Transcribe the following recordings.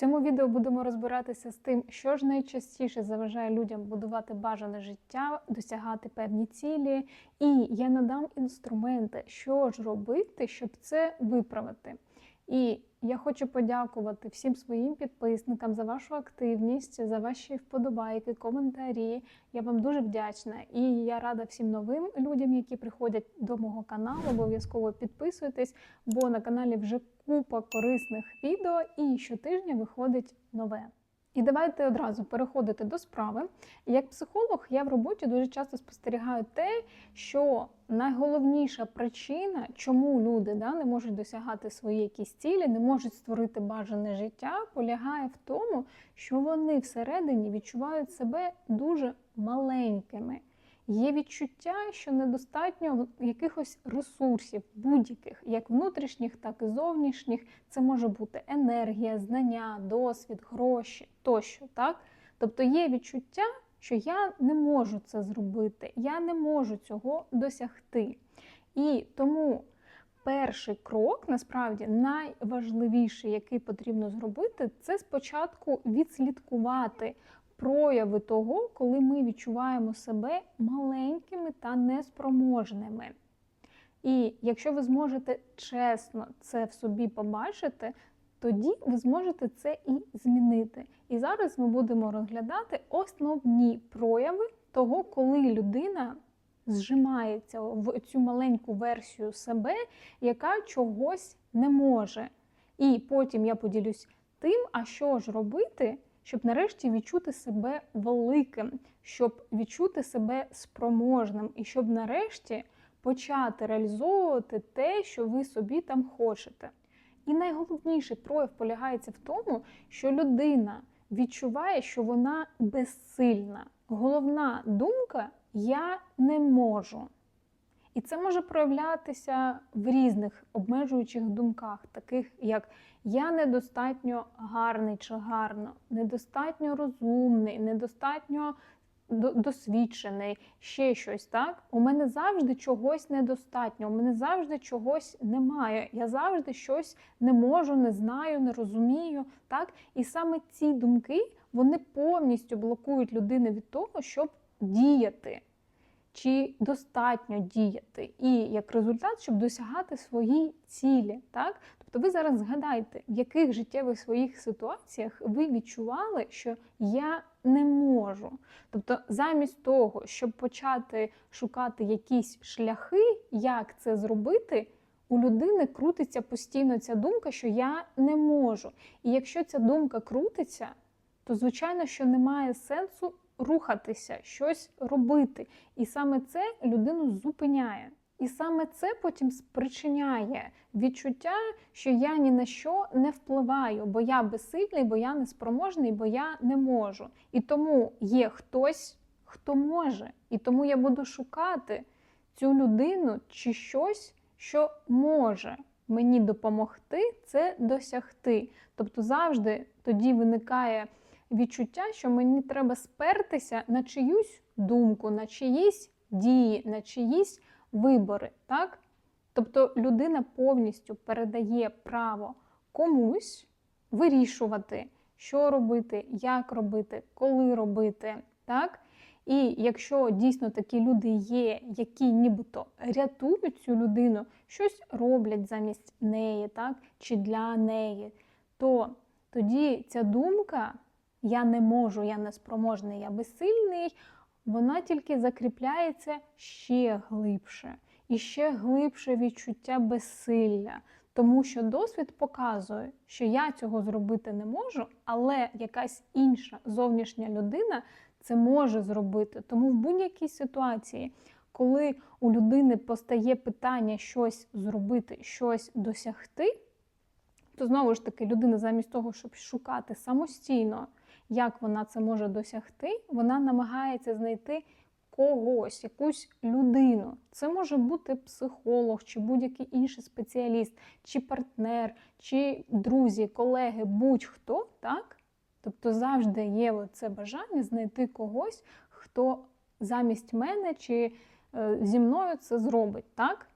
цьому відео будемо розбиратися з тим, що ж найчастіше заважає людям будувати бажане життя, досягати певні цілі. І я надам інструменти, що ж робити, щоб це виправити. І я хочу подякувати всім своїм підписникам за вашу активність, за ваші вподобайки, коментарі. Я вам дуже вдячна. І я рада всім новим людям, які приходять до мого каналу. Обов'язково підписуйтесь, бо на каналі вже купа корисних відео, і щотижня виходить нове. І давайте одразу переходити до справи. Як психолог, я в роботі дуже часто спостерігаю те, що найголовніша причина, чому люди да, не можуть досягати свої якісь цілі, не можуть створити бажане життя, полягає в тому, що вони всередині відчувають себе дуже маленькими. Є відчуття, що недостатньо якихось ресурсів, будь-яких, як внутрішніх, так і зовнішніх. Це може бути енергія, знання, досвід, гроші тощо. Так? Тобто є відчуття, що я не можу це зробити, я не можу цього досягти. І тому перший крок, насправді, найважливіший, який потрібно зробити, це спочатку відслідкувати прояви того, коли ми відчуваємо себе маленькими та неспроможними. І якщо ви зможете чесно це в собі побачити, тоді ви зможете це і змінити. І зараз ми будемо розглядати основні прояви того, коли людина зжимається в цю маленьку версію себе, яка чогось не може. І потім я поділюсь тим, а що ж робити щоб нарешті відчути себе великим, щоб відчути себе спроможним, і щоб нарешті почати реалізовувати те, що ви собі там хочете. І найголовніший прояв полягається в тому, що людина відчуває, що вона безсильна. Головна думка я не можу. І це може проявлятися в різних обмежуючих думках, таких як я недостатньо гарний чи гарно, недостатньо розумний, недостатньо досвідчений, ще щось. так? У мене завжди чогось недостатньо, у мене завжди чогось немає. Я завжди щось не можу, не знаю, не розумію. так? І саме ці думки вони повністю блокують людину від того, щоб діяти чи достатньо діяти, і як результат, щоб досягати свої цілі. Так? Тобто ви зараз згадайте, в яких життєвих своїх ситуаціях ви відчували, що я не можу. Тобто, замість того, щоб почати шукати якісь шляхи, як це зробити. У людини крутиться постійно ця думка, що я не можу. І якщо ця думка крутиться, то звичайно, що немає сенсу рухатися, щось робити. І саме це людину зупиняє. І саме це потім спричиняє відчуття, що я ні на що не впливаю, бо я безсильний, бо я неспроможний, бо я не можу. І тому є хтось, хто може. І тому я буду шукати цю людину чи щось, що може мені допомогти це досягти. Тобто завжди тоді виникає відчуття, що мені треба спертися на чиюсь думку, на чиїсь дії, на чиїсь вибори. так? Тобто людина повністю передає право комусь вирішувати, що робити, як робити, коли робити. так? І якщо дійсно такі люди є, які нібито рятують цю людину, щось роблять замість неї, так? чи для неї, то тоді ця думка я не можу, я неспроможний, я безсильний, вона тільки закріпляється ще глибше і ще глибше відчуття безсилля. Тому що досвід показує, що я цього зробити не можу, але якась інша зовнішня людина це може зробити. Тому в будь-якій ситуації, коли у людини постає питання щось зробити, щось досягти, то знову ж таки людина замість того, щоб шукати самостійно як вона це може досягти, вона намагається знайти когось, якусь людину. Це може бути психолог, чи будь-який інший спеціаліст, чи партнер, чи друзі, колеги, будь-хто, так? Тобто завжди є це бажання знайти когось, хто замість мене чи е, зі мною це зробить, так?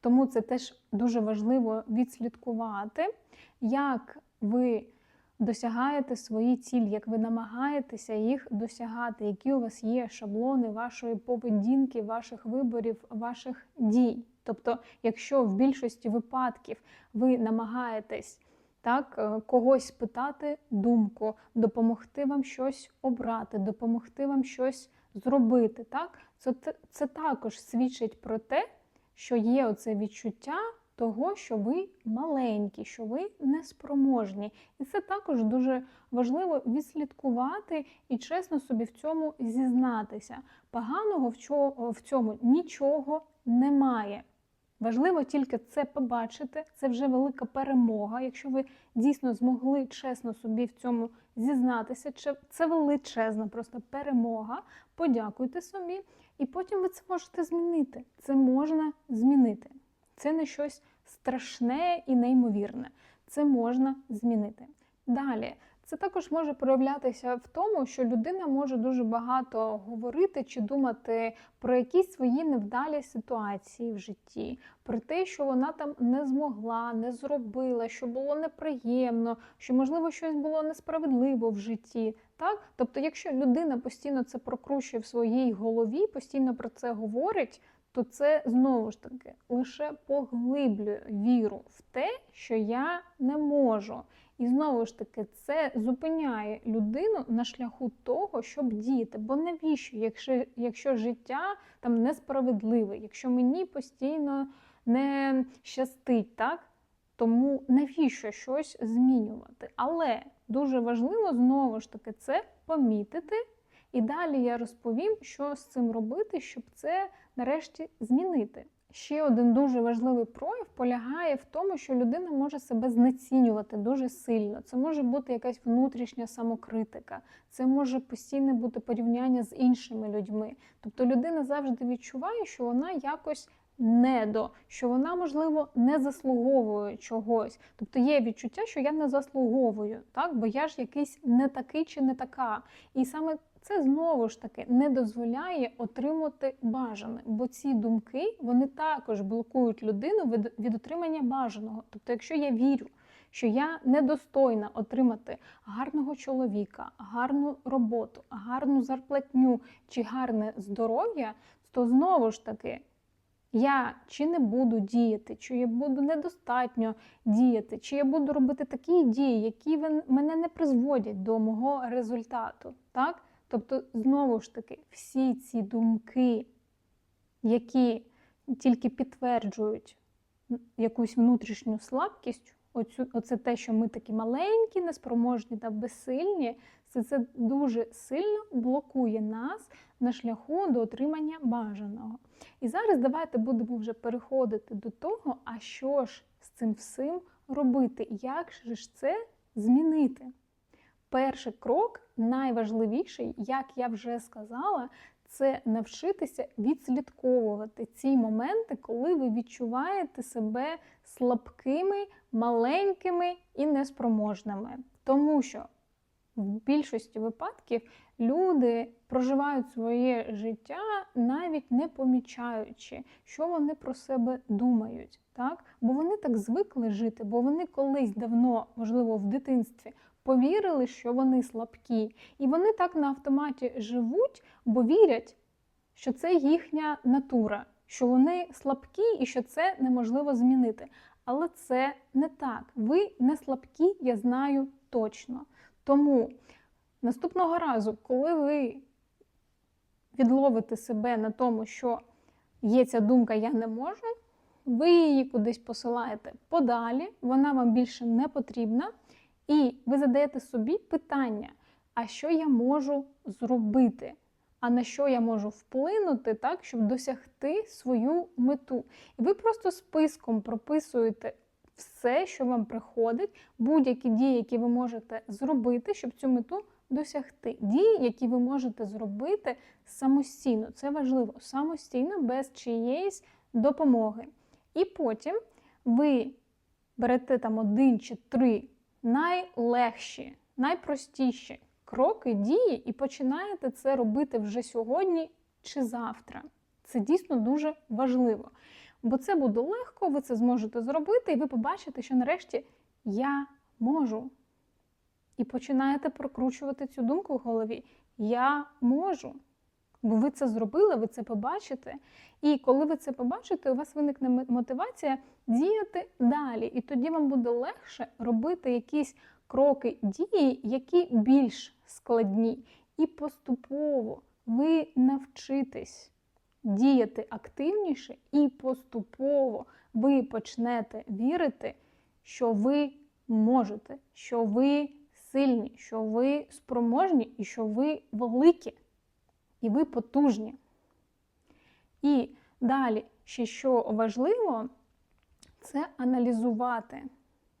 Тому це теж дуже важливо відслідкувати, як ви досягаєте свої цілі, як ви намагаєтеся їх досягати, які у вас є шаблони вашої поведінки, ваших виборів, ваших дій. Тобто, якщо в більшості випадків ви намагаєтесь так, е, когось питати думку, допомогти вам щось обрати, допомогти вам щось зробити, так, це, це також свідчить про те, що є оце відчуття того, що ви маленькі, що ви неспроможні. І це також дуже важливо відслідкувати і чесно собі в цьому зізнатися. Поганого в цьому нічого немає. Важливо тільки це побачити, це вже велика перемога. Якщо ви дійсно змогли чесно собі в цьому зізнатися, це величезна просто перемога. Подякуйте собі, і потім ви це можете змінити. Це можна змінити. Це не щось страшне і неймовірне. Це можна змінити. Далі. Це також може проявлятися в тому, що людина може дуже багато говорити чи думати про якісь свої невдалі ситуації в житті, про те, що вона там не змогла, не зробила, що було неприємно, що, можливо, щось було несправедливо в житті. Так? Тобто, якщо людина постійно це прокручує в своїй голові, постійно про це говорить, то це знову ж таки лише поглиблює віру в те, що я не можу. І знову ж таки, це зупиняє людину на шляху того, щоб діяти. Бо навіщо, якщо якщо життя там несправедливе, якщо мені постійно не щастить, так? Тому навіщо щось змінювати? Але дуже важливо знову ж таки це помітити. І далі я розповім, що з цим робити, щоб це нарешті змінити. Ще один дуже важливий прояв полягає в тому, що людина може себе знецінювати дуже сильно. Це може бути якась внутрішня самокритика, це може постійне бути порівняння з іншими людьми. Тобто людина завжди відчуває, що вона якось недо, що вона, можливо, не заслуговує чогось. Тобто є відчуття, що я не заслуговую, так? бо я ж якийсь не такий чи не така. І саме це знову ж таки не дозволяє отримати бажане, бо ці думки вони також блокують людину від, від отримання бажаного. Тобто, якщо я вірю, що я недостойна отримати гарного чоловіка, гарну роботу, гарну зарплатню чи гарне здоров'я, то знову ж таки. Я чи не буду діяти, чи я буду недостатньо діяти, чи я буду робити такі дії, які мене не призводять до мого результату. Так? Тобто, знову ж таки, всі ці думки, які тільки підтверджують якусь внутрішню слабкість, оцю, оце те, що ми такі маленькі, неспроможні та безсильні, це, це дуже сильно блокує нас на шляху до отримання бажаного. І зараз давайте будемо вже переходити до того, а що ж з цим всім робити, як же ж це змінити перший крок, найважливіший, як я вже сказала, це навчитися відслідковувати ці моменти, коли ви відчуваєте себе слабкими, маленькими і неспроможними. Тому що в більшості випадків люди проживають своє життя, навіть не помічаючи, що вони про себе думають. Так? Бо вони так звикли жити, бо вони колись давно, можливо, в дитинстві повірили, що вони слабкі. І вони так на автоматі живуть, бо вірять, що це їхня натура, що вони слабкі і що це неможливо змінити. Але це не так. Ви не слабкі, я знаю точно. Тому наступного разу, коли ви відловите себе на тому, що є ця думка Я не можу, ви її кудись посилаєте подалі, вона вам більше не потрібна. І ви задаєте собі питання, а що я можу зробити? А на що я можу вплинути, так, щоб досягти свою мету? І ви просто списком прописуєте все, що вам приходить, будь-які дії, які ви можете зробити, щоб цю мету досягти. Дії, які ви можете зробити самостійно. Це важливо, самостійно, без чиєїсь допомоги. І потім ви берете там один чи три найлегші, найпростіші кроки дії і починаєте це робити вже сьогодні чи завтра. Це дійсно дуже важливо. Бо це буде легко, ви це зможете зробити, і ви побачите, що нарешті я можу. І починаєте прокручувати цю думку в голові. Я можу. Бо ви це зробили, ви це побачите. І коли ви це побачите, у вас виникне мотивація діяти далі. І тоді вам буде легше робити якісь кроки дії, які більш складні. І поступово ви навчитесь діяти активніше, і поступово ви почнете вірити, що ви можете, що ви сильні, що ви спроможні і що ви великі, і ви потужні. І далі, ще що важливо, це аналізувати,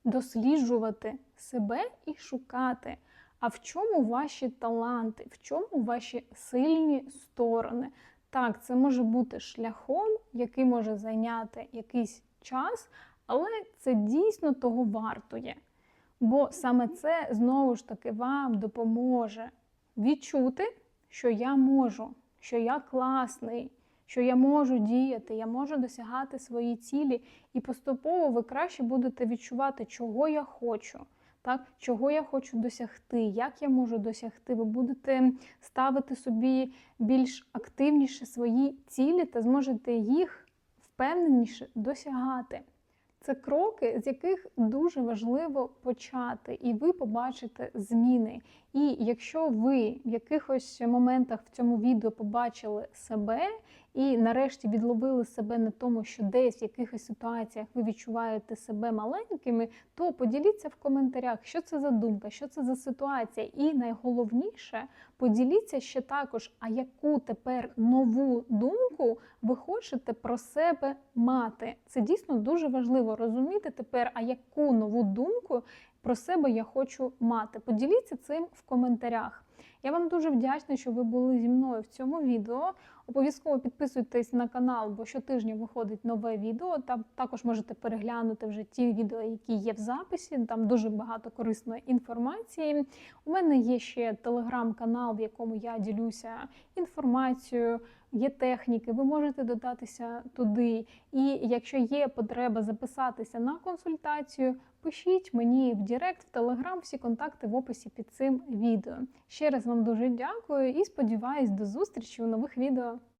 досліджувати себе і шукати. А в чому ваші таланти, в чому ваші сильні сторони? Так, це може бути шляхом, який може зайняти якийсь час, але це дійсно того вартує. Бо саме це знову ж таки вам допоможе відчути, що я можу, що я класний, що я можу діяти, я можу досягати свої цілі, і поступово ви краще будете відчувати, чого я хочу. Так, чого я хочу досягти, як я можу досягти, ви будете ставити собі більш активніше свої цілі та зможете їх впевненіше досягати. Це кроки, з яких дуже важливо почати, і ви побачите зміни. І якщо ви в якихось моментах в цьому відео побачили себе і нарешті відловили себе на тому, що десь в якихось ситуаціях ви відчуваєте себе маленькими, то поділіться в коментарях, що це за думка, що це за ситуація. І найголовніше поділіться ще також, а яку тепер нову думку ви хочете про себе мати. Це дійсно дуже важливо розуміти тепер, а яку нову думку про себе я хочу мати. Поділіться цим в коментарях. Я вам дуже вдячна, що ви були зі мною в цьому відео. Обов'язково підписуйтесь на канал, бо щотижня виходить нове відео. Там також можете переглянути вже ті відео, які є в записі. Там дуже багато корисної інформації. У мене є ще телеграм-канал, в якому я ділюся інформацією. Є техніки, ви можете додатися туди. І якщо є потреба записатися на консультацію, пишіть мені в Директ, в Телеграм, всі контакти в описі під цим відео. Ще раз вам дуже дякую і сподіваюсь до зустрічі у нових відео.